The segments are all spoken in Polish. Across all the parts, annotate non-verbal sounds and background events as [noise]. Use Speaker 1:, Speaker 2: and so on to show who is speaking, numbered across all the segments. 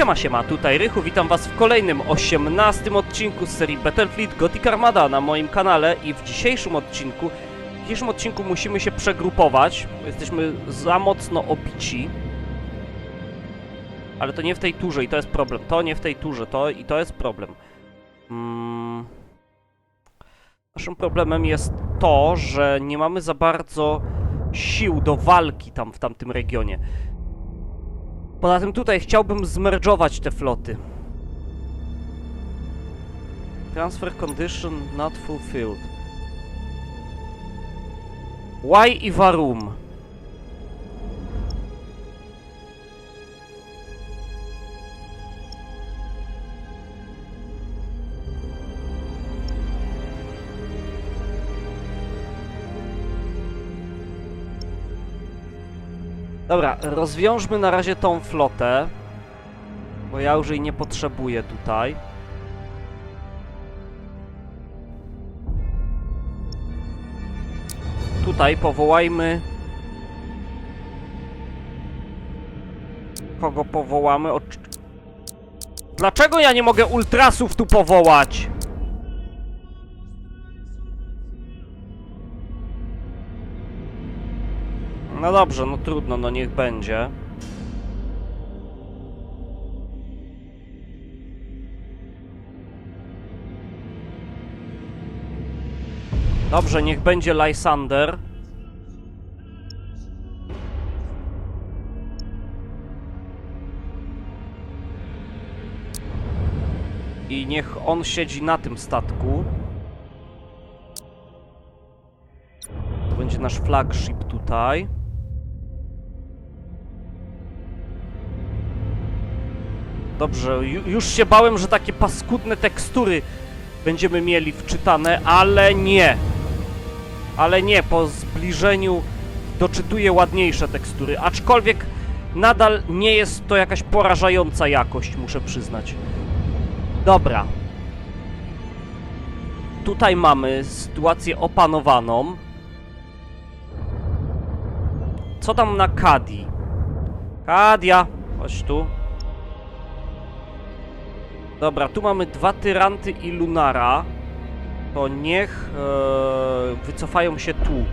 Speaker 1: Siema, siema, tutaj Rychu, witam was w kolejnym, 18 odcinku z serii Battlefield Gothic Armada na moim kanale i w dzisiejszym odcinku, w dzisiejszym odcinku musimy się przegrupować, jesteśmy za mocno obici. Ale to nie w tej turze i to jest problem, to nie w tej turze, to i to jest problem. Mm. Naszym problemem jest to, że nie mamy za bardzo sił do walki tam w tamtym regionie. Poza tym tutaj chciałbym zmerdżować te floty. Transfer condition not fulfilled. Why i warum? Dobra, rozwiążmy na razie tą flotę. Bo ja już jej nie potrzebuję tutaj. Tutaj powołajmy... Kogo powołamy? O... Dlaczego ja nie mogę ultrasów tu powołać? No dobrze, no trudno, no niech będzie. Dobrze, niech będzie Lysander. I niech on siedzi na tym statku. To będzie nasz flagship tutaj. Dobrze, ju- już się bałem, że takie paskudne tekstury będziemy mieli wczytane, ale nie. Ale nie, po zbliżeniu doczytuję ładniejsze tekstury, aczkolwiek nadal nie jest to jakaś porażająca jakość, muszę przyznać. Dobra. Tutaj mamy sytuację opanowaną. Co tam na Kadi? Kadia, chodź tu. Dobra, tu mamy dwa tyranty i Lunara. To niech e, wycofają się tu.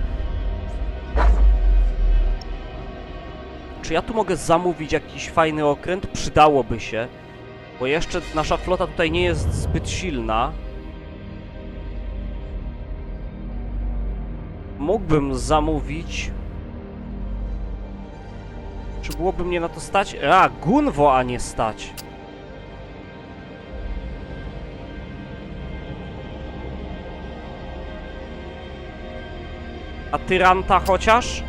Speaker 1: Czy ja tu mogę zamówić jakiś fajny okręt? Przydałoby się. Bo jeszcze nasza flota tutaj nie jest zbyt silna. Mógłbym zamówić. Czy byłoby mnie na to stać? A, Gunwo, a nie stać. A Tyranta chociaż?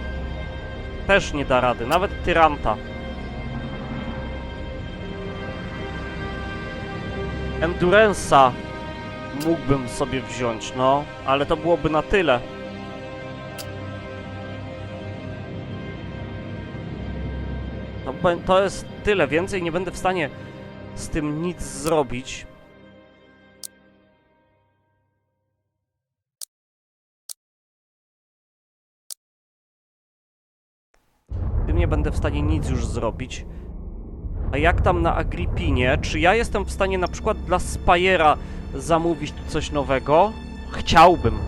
Speaker 1: Też nie da rady, nawet Tyranta. Endurance'a mógłbym sobie wziąć, no, ale to byłoby na tyle. No, to jest tyle, więcej nie będę w stanie z tym nic zrobić. Nie będę w stanie nic już zrobić. A jak tam na Agripinie? Czy ja jestem w stanie na przykład dla Spajera zamówić coś nowego? Chciałbym.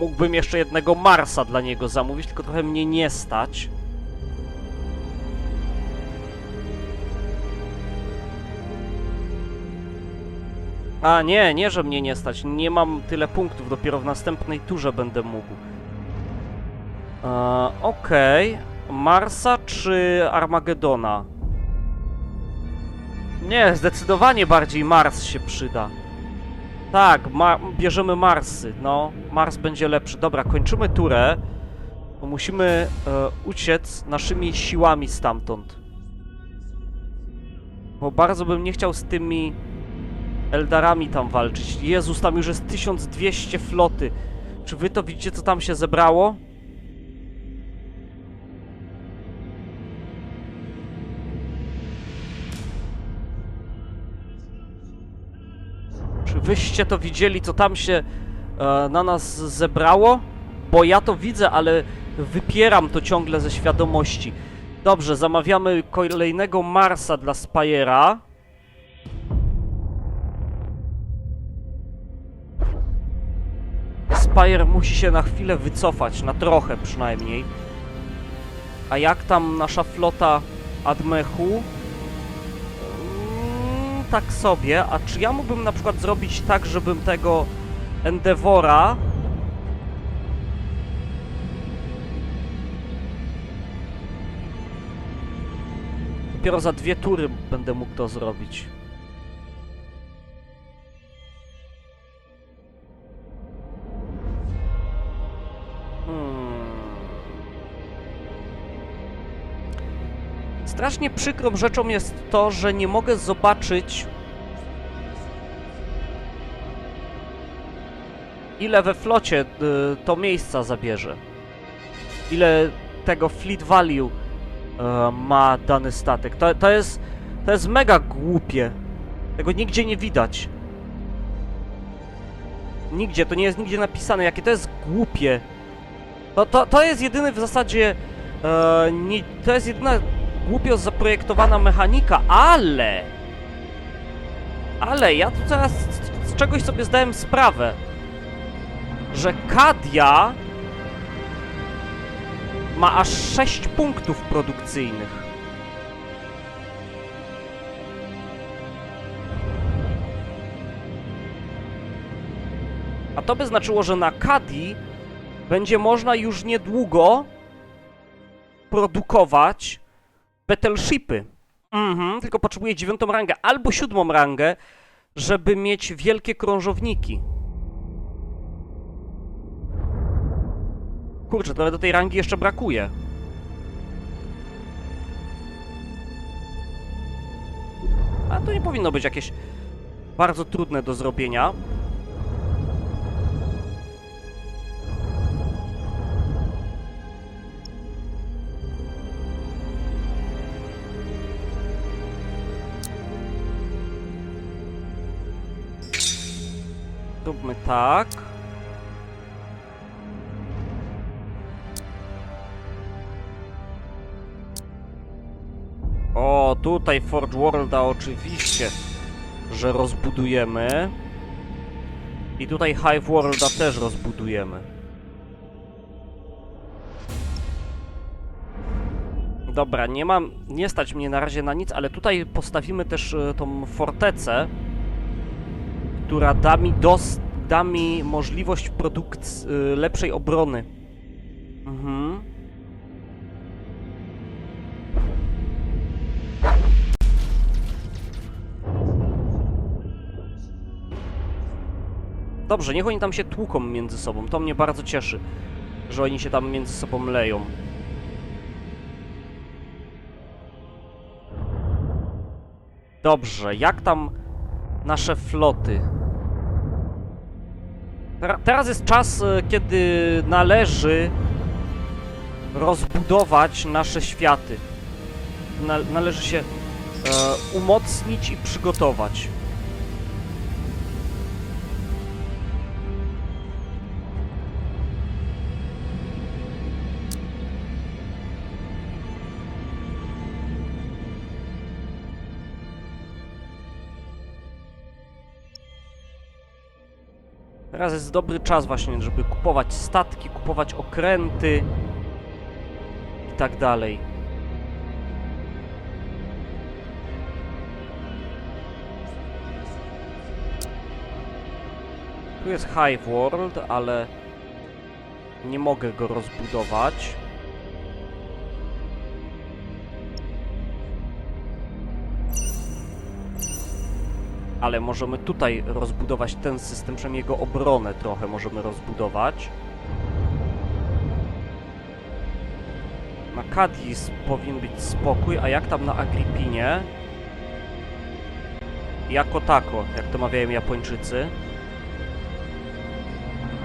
Speaker 1: Mógłbym jeszcze jednego Marsa dla niego zamówić, tylko trochę mnie nie stać. A nie, nie, że mnie nie stać. Nie mam tyle punktów, dopiero w następnej turze będę mógł. E, Okej. Marsa czy Armagedona? Nie, zdecydowanie bardziej Mars się przyda. Tak, ma bierzemy Marsy. No, Mars będzie lepszy. Dobra, kończymy turę. Bo musimy e, uciec naszymi siłami stamtąd. Bo bardzo bym nie chciał z tymi Eldarami tam walczyć. Jezus, tam już jest 1200 floty. Czy wy to widzicie, co tam się zebrało? Czy wyście to widzieli, co tam się e, na nas zebrało? bo ja to widzę, ale wypieram to ciągle ze świadomości. Dobrze, zamawiamy kolejnego Marsa dla Spajera. Spire musi się na chwilę wycofać, na trochę przynajmniej. A jak tam nasza flota Admechu? Mm, tak sobie. A czy ja mógłbym na przykład zrobić tak, żebym tego Endeavora Dopiero za dwie tury będę mógł to zrobić. Strasznie przykrą rzeczą jest to, że nie mogę zobaczyć ile we flocie y, to miejsca zabierze. Ile tego fleet value e, ma dany statek. To, to jest to jest mega głupie. Tego nigdzie nie widać. Nigdzie, to nie jest nigdzie napisane, jakie to jest głupie. To, to, to jest jedyny w zasadzie. E, nie, to jest jedyna głupio zaprojektowana mechanika, ale. Ale ja tu teraz z, czegoś sobie zdałem sprawę. Że Kadia ma aż 6 punktów produkcyjnych. A to by znaczyło, że na Kadi będzie można już niedługo produkować battleshipy. Mhm, tylko potrzebuję dziewiątą rangę albo siódmą rangę, żeby mieć wielkie krążowniki. Kurczę, nawet do tej rangi jeszcze brakuje. A to nie powinno być jakieś bardzo trudne do zrobienia. Tak. O, tutaj Forge Worlda oczywiście, że rozbudujemy. I tutaj Hive Worlda też rozbudujemy. Dobra, nie mam, nie stać mnie na razie na nic, ale tutaj postawimy też e, tą fortecę, która da mi dos, da mi możliwość produkcji, e, lepszej obrony. Mhm. Dobrze, niech oni tam się tłuką między sobą. To mnie bardzo cieszy, że oni się tam między sobą leją. Dobrze, jak tam nasze floty? Tera- Teraz jest czas, e, kiedy należy rozbudować nasze światy. Na należy się e, umocnić i przygotować. Teraz jest dobry czas właśnie, żeby kupować statki, kupować okręty i tak dalej. Tu jest Hive World, ale nie mogę go rozbudować. Ale możemy tutaj rozbudować ten system, przynajmniej jego obronę trochę możemy rozbudować. Na Kadis powinien być spokój, a jak tam na Agripinie? Jako tako, jak to mawiają Japończycy.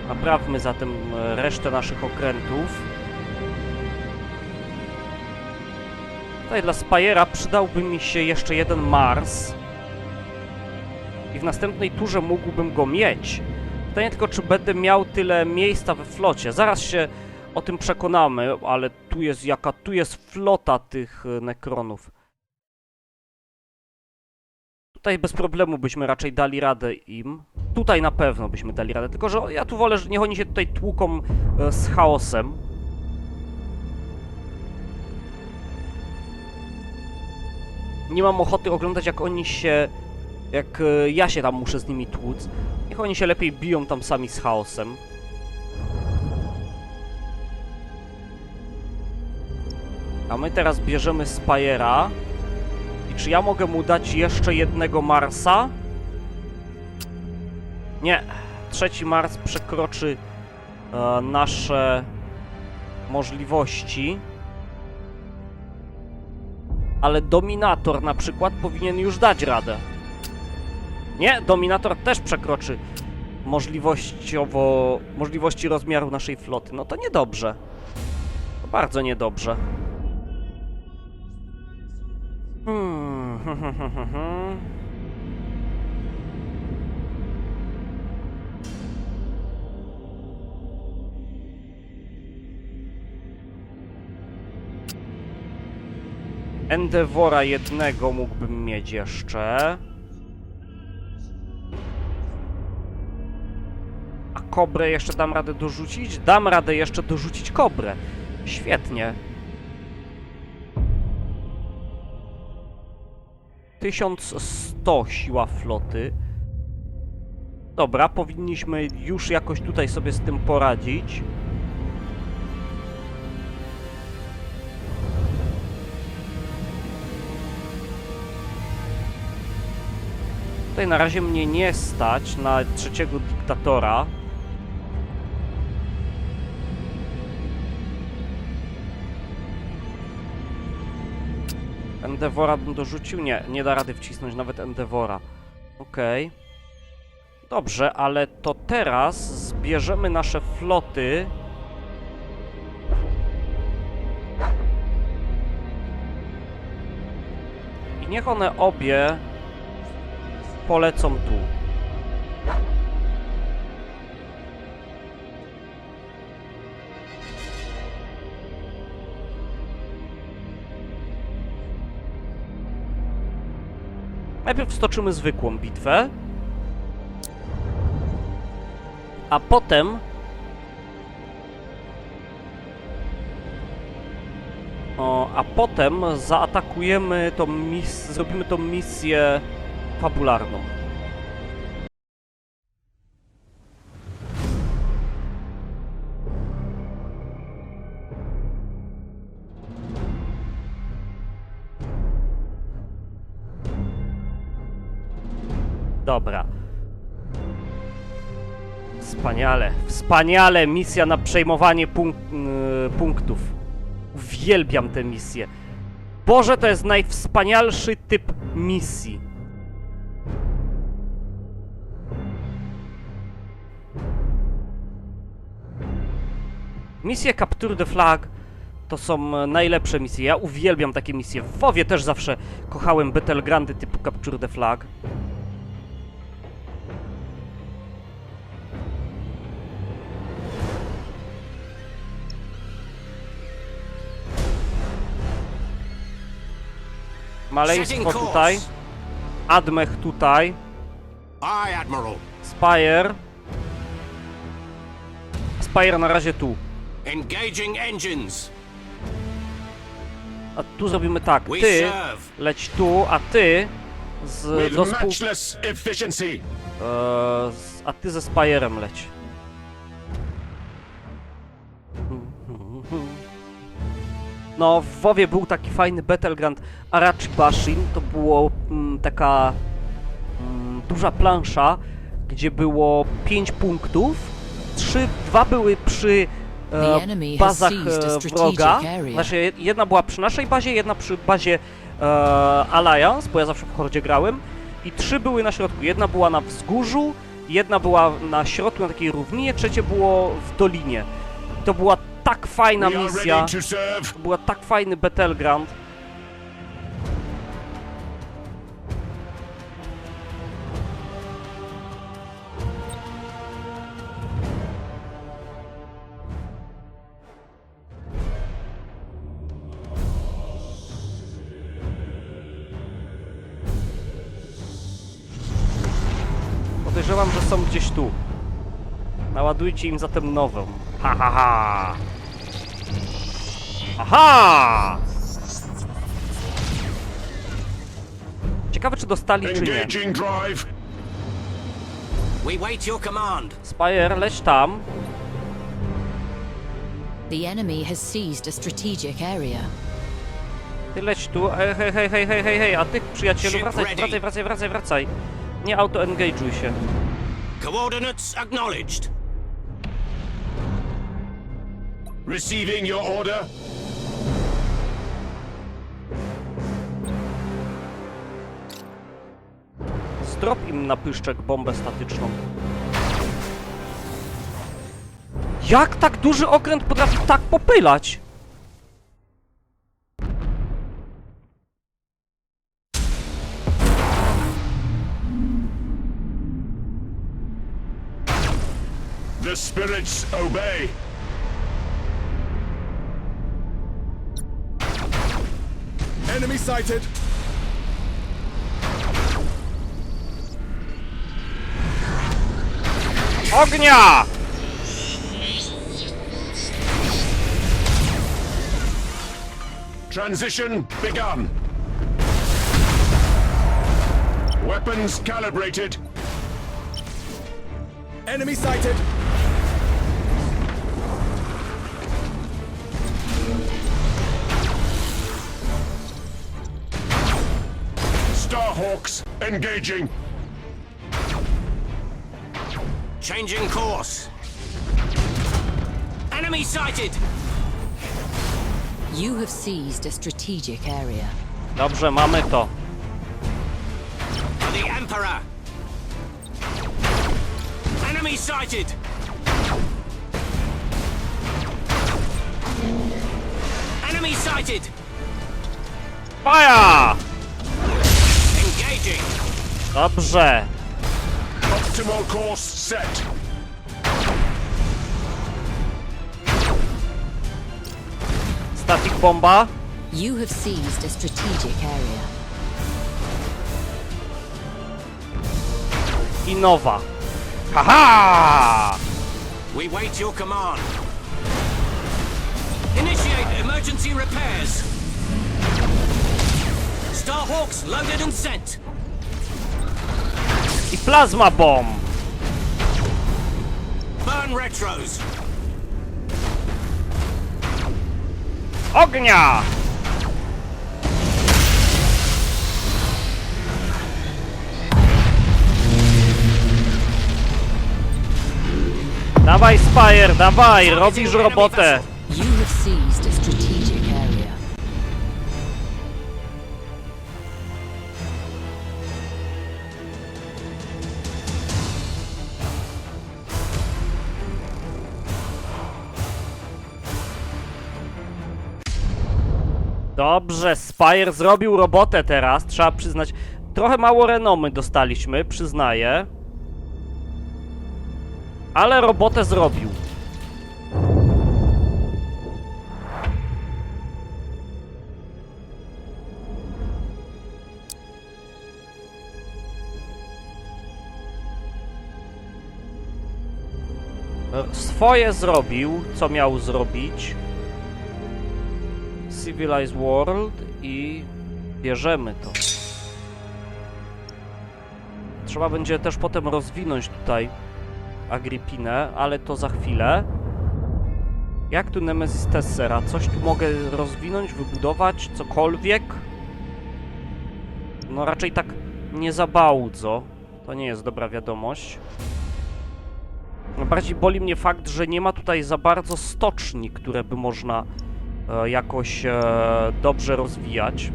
Speaker 1: Naprawmy zatem e, resztę naszych okrętów. Tutaj dla Spajera przydałby mi się jeszcze jeden Mars. W następnej turze mógłbym go mieć. Pytanie tylko, czy będę miał tyle miejsca we flocie. Zaraz się o tym przekonamy, ale tu jest jaka tu jest flota tych e, nekronów. Tutaj bez problemu byśmy raczej dali radę im. Tutaj na pewno byśmy dali radę, tylko że ja tu wolę, że niech oni się tutaj tłuką e, z chaosem. Nie mam ochoty oglądać jak oni się... jak e, ja się tam muszę z nimi tłuc. Niech oni się lepiej biją tam sami z chaosem. A my teraz bierzemy Spajera. I czy ja mogę mu dać jeszcze jednego Marsa? Nie. Trzeci Mars przekroczy e, nasze możliwości. Ale Dominator na przykład powinien już dać radę. Nie, Dominator też przekroczy możliwościowo, możliwości rozmiaru naszej floty. No to niedobrze. To bardzo niedobrze. Hmm. [laughs] Endeavora jednego mógłbym mieć jeszcze. Kobrę jeszcze dam radę dorzucić? Dam radę jeszcze dorzucić kobrę. Świetnie. 1100 siła floty. Dobra, powinniśmy już jakoś tutaj sobie z tym poradzić. Tutaj na razie mnie nie stać na trzeciego dyktatora. Endeavora bym dorzucił? Nie, nie da rady wcisnąć nawet Endeavora. Okej. Dobrze, ale to teraz zbierzemy nasze floty. I niech one obie polecą tu. Najpierw stoczymy zwykłą bitwę. A potem... O, a potem zaatakujemy tą mis... zrobimy tą misję fabularną. Dobra. Wspaniale, wspaniale misja na przejmowanie punk yy, punktów. Uwielbiam tę misję. Boże, to jest najwspanialszy typ misji. Misje Capture the Flag to są najlepsze misje. Ja uwielbiam takie misje. W WoWie też zawsze kochałem Battlegrandy typu Capture the Flag. Maleństwo tutaj. Admech tutaj. Spire. Spire na razie tu.
Speaker 2: Engaging engines.
Speaker 1: A tu zrobimy tak. Ty leć tu, a ty z, do spół... Eee, z, a ty ze Spirem leć. No, w WoWie był taki fajny Battleground Arachi Bashin. To było mm, taka mm, duża plansza, gdzie było 5 punktów. Trzy, dwa były przy e, bazach e, wroga. Znaczy, jedna była przy naszej bazie, jedna przy bazie e, Alliance, bo ja zawsze w Hordzie grałem. I trzy były na środku. Jedna była na wzgórzu, jedna była na środku, na takiej równinie, trzecie było w dolinie. To była tak fajna misja. Była tak fajny Battleground. Podejrzewam, że są gdzieś tu. Naładujcie im zatem nową. Ha ha ha! Aha! Ciekawe, czy dostali, czy nie.
Speaker 3: Engaging drive.
Speaker 2: We wait your command.
Speaker 1: Spire, leć tam.
Speaker 4: The enemy has seized a strategic area.
Speaker 1: Ty leć tu. Ej, hej, hej, hej, hej, hej, hej. A ty, przyjacielu, wracaj, wracaj, wracaj, wracaj, wracaj. Nie auto-engage'uj się.
Speaker 2: Coordinates acknowledged.
Speaker 3: Receiving your order.
Speaker 1: Zdrop im na pyszczek bombę statyczną. Jak tak duży okręt potrafi tak popylać?
Speaker 3: The spirits obey. Enemy sighted.
Speaker 1: Ognia!
Speaker 3: Transition begun. Weapons calibrated. Enemy sighted. Starhawks engaging.
Speaker 2: Changing course. Enemy sighted.
Speaker 4: You have seized a strategic area.
Speaker 1: Dobrze, mamy to.
Speaker 2: For the Emperor. Enemy sighted. Enemy sighted.
Speaker 1: Fire!
Speaker 2: Engaging.
Speaker 1: Dobrze.
Speaker 3: Optimal course set.
Speaker 1: Static bomba.
Speaker 4: You have seized a strategic area.
Speaker 1: I nowa. Haha!
Speaker 2: We wait your command. Initiate emergency repairs. Starhawks loaded and sent.
Speaker 1: I plazma bomb.
Speaker 2: Burn retros.
Speaker 1: Ognia! Dawaj Spire, dawaj, robisz robotę.
Speaker 4: You have seized
Speaker 1: Dobrze, Spire zrobił robotę teraz, trzeba przyznać. Trochę mało renomy dostaliśmy, przyznaję. Ale robotę zrobił. E, Swoje zrobił, co miał zrobić. Civilized World i bierzemy to. Trzeba będzie też potem rozwinąć tutaj Agrippinę, ale to za chwilę. Jak tu Nemesis Tessera? Coś tu mogę rozwinąć, wybudować, cokolwiek? No raczej tak nie za bardzo. To nie jest dobra wiadomość. Bardziej boli mnie fakt, że nie ma tutaj za bardzo stoczni, które by można jakoś e, dobrze rozwijać.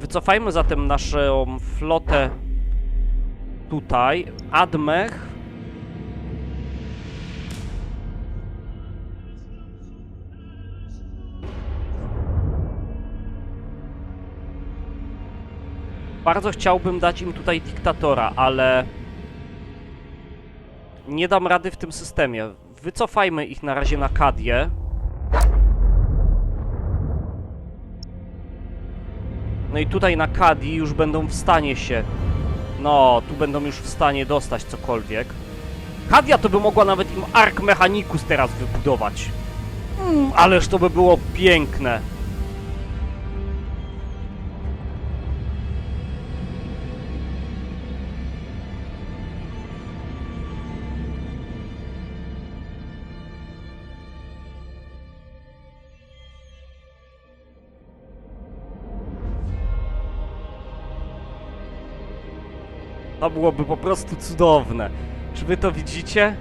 Speaker 1: Wycofajmy zatem naszą flotę tutaj. Admech. Bardzo chciałbym dać im tutaj dyktatora, ale nie dam rady w tym systemie. Wycofajmy ich na razie na Kadię. No i tutaj na Kadii już będą w stanie się No, tu będą już w stanie dostać cokolwiek. Kadia to by mogła nawet im Ark Mechanicus teraz wybudować. Mm, ależ to by było piękne. To byłoby po prostu cudowne. Czy wy to widzicie?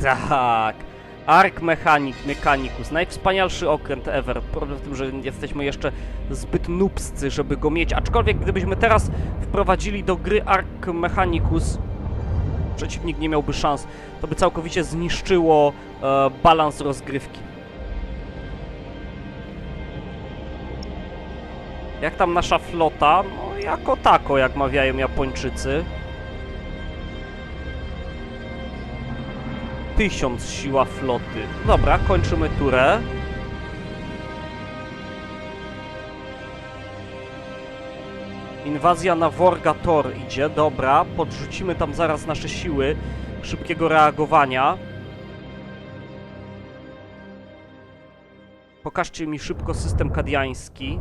Speaker 1: Tak. Ark Mechanic, Mechanicus. Najwspanialszy okręt ever. Problem w tym, że jesteśmy jeszcze zbyt nubscy, żeby go mieć. Aczkolwiek gdybyśmy teraz wprowadzili do gry Ark Mechanicus, przeciwnik nie miałby szans. To by całkowicie zniszczyło e, balans rozgrywki. Jak tam nasza flota? No jako tako, jak mawiają Japończycy. Tysiąc siła floty. Dobra, kończymy turę. Inwazja na Worga Tor idzie, dobra. Podrzucimy tam zaraz nasze siły szybkiego reagowania. Pokażcie mi szybko system kadiański.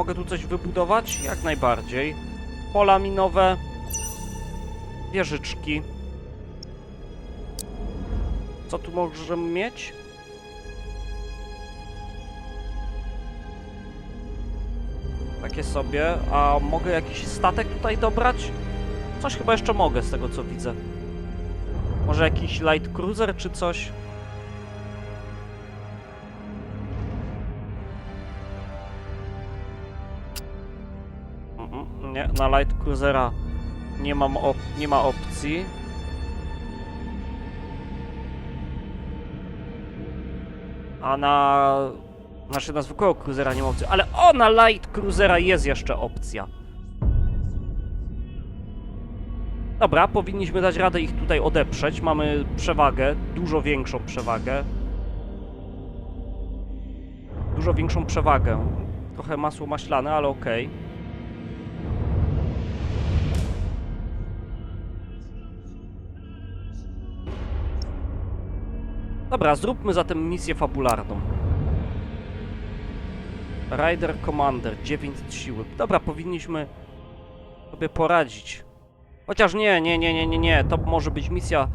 Speaker 1: Mogę tu coś wybudować? Jak najbardziej. Pola minowe. Wieżyczki. Co tu możemy mieć? Takie sobie. A mogę jakiś statek tutaj dobrać? Coś chyba jeszcze mogę z tego co widzę. Może jakiś light cruiser czy coś? Nie, na light cruisera nie mam op nie ma opcji. A na... Znaczy na zwykłego cruisera nie ma opcji, ale o, na light cruisera jest jeszcze opcja. Dobra, powinniśmy dać radę ich tutaj odeprzeć. Mamy przewagę, dużo większą przewagę. Dużo większą przewagę. Trochę masło maślane, ale okej. Dobra, zróbmy zatem misję fabularną. Rider Commander, 900 siły. Dobra, powinniśmy sobie poradzić. Chociaż nie, nie, nie, nie, nie, nie. To może być misja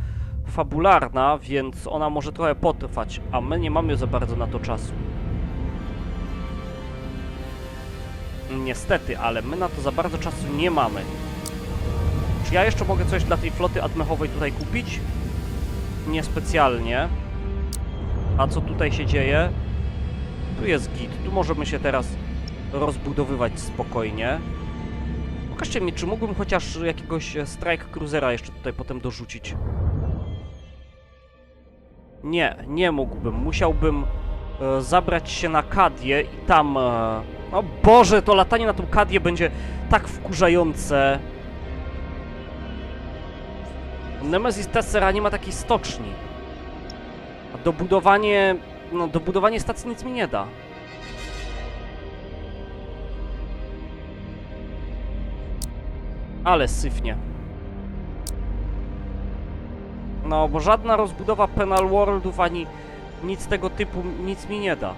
Speaker 1: fabularna, więc ona może trochę potrwać, a my nie mamy za bardzo na to czasu. Niestety, ale my na to za bardzo czasu nie mamy. Czy ja jeszcze mogę coś dla tej floty admechowej tutaj kupić? Niespecjalnie. A co tutaj się dzieje? Tu jest git, tu możemy się teraz rozbudowywać spokojnie. Pokażcie mi, czy mógłbym chociaż jakiegoś e, strike cruisera jeszcze tutaj potem dorzucić? Nie, nie mógłbym. Musiałbym e, zabrać się na Kadię i tam... E, o Boże, to latanie na tą Kadię będzie tak wkurzające. Nemesis Tessera nie ma takiej stoczni. Dobudowanie... No, dobudowanie stacji nic mi nie da. Ale syfnie. No, bo żadna rozbudowa Penal Worldów ani nic tego typu nic mi nie da.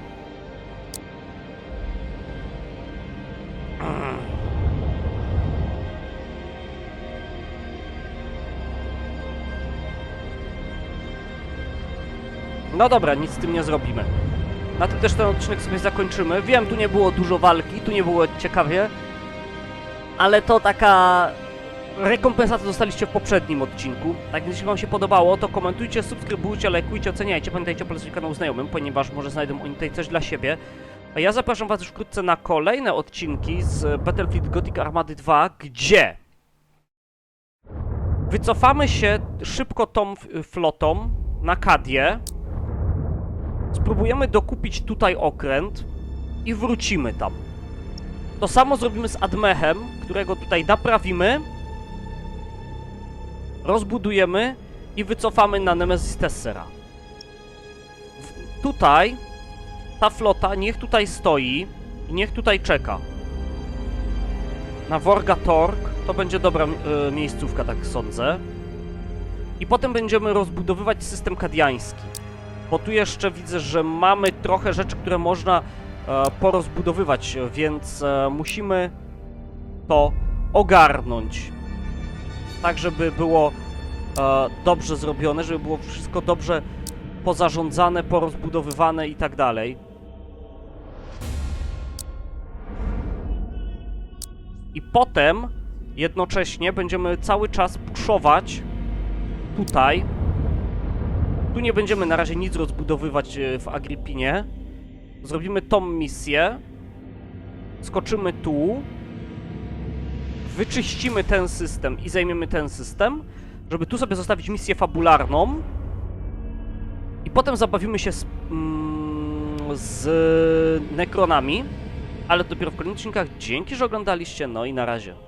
Speaker 1: No dobra, nic z tym nie zrobimy. Na tym też ten odcinek sobie zakończymy. Wiem, tu nie było dużo walki, tu nie było ciekawie, ale to taka rekompensata dostaliście w poprzednim odcinku. Tak więc jeśli wam się podobało, to komentujcie, subskrybujcie, lajkujcie, oceniajcie. Pamiętajcie o poleceniu kanału znajomym, ponieważ może znajdą oni tutaj coś dla siebie. A ja zapraszam was już wkrótce na kolejne odcinki z Battlefield Gothic Armady 2, gdzie wycofamy się szybko tą flotą na Kadię. Spróbujemy dokupić tutaj okręt i wrócimy tam. To samo zrobimy z Admechem, którego tutaj naprawimy, rozbudujemy i wycofamy na Nemesis Tessera. W- Tutaj ta flota niech tutaj stoi i niech tutaj czeka. Na Worga Torg to będzie dobra e, miejscówka, tak sądzę. I potem będziemy rozbudowywać system kadiański. Bo tu jeszcze widzę, że mamy trochę rzeczy, które można e, porozbudowywać, więc e, musimy to ogarnąć. Tak, żeby było e, dobrze zrobione, żeby było wszystko dobrze pozarządzane, porozbudowywane i tak dalej. I potem jednocześnie będziemy cały czas puszować tutaj. Tu nie będziemy na razie nic rozbudowywać e, w Agripinie. Zrobimy tą misję. Skoczymy tu. Wyczyścimy ten system i zajmiemy ten system, żeby tu sobie zostawić misję fabularną. I potem zabawimy się z, mm, z nekronami. Ale dopiero w odcinkach. Dzięki, że oglądaliście. No i na razie.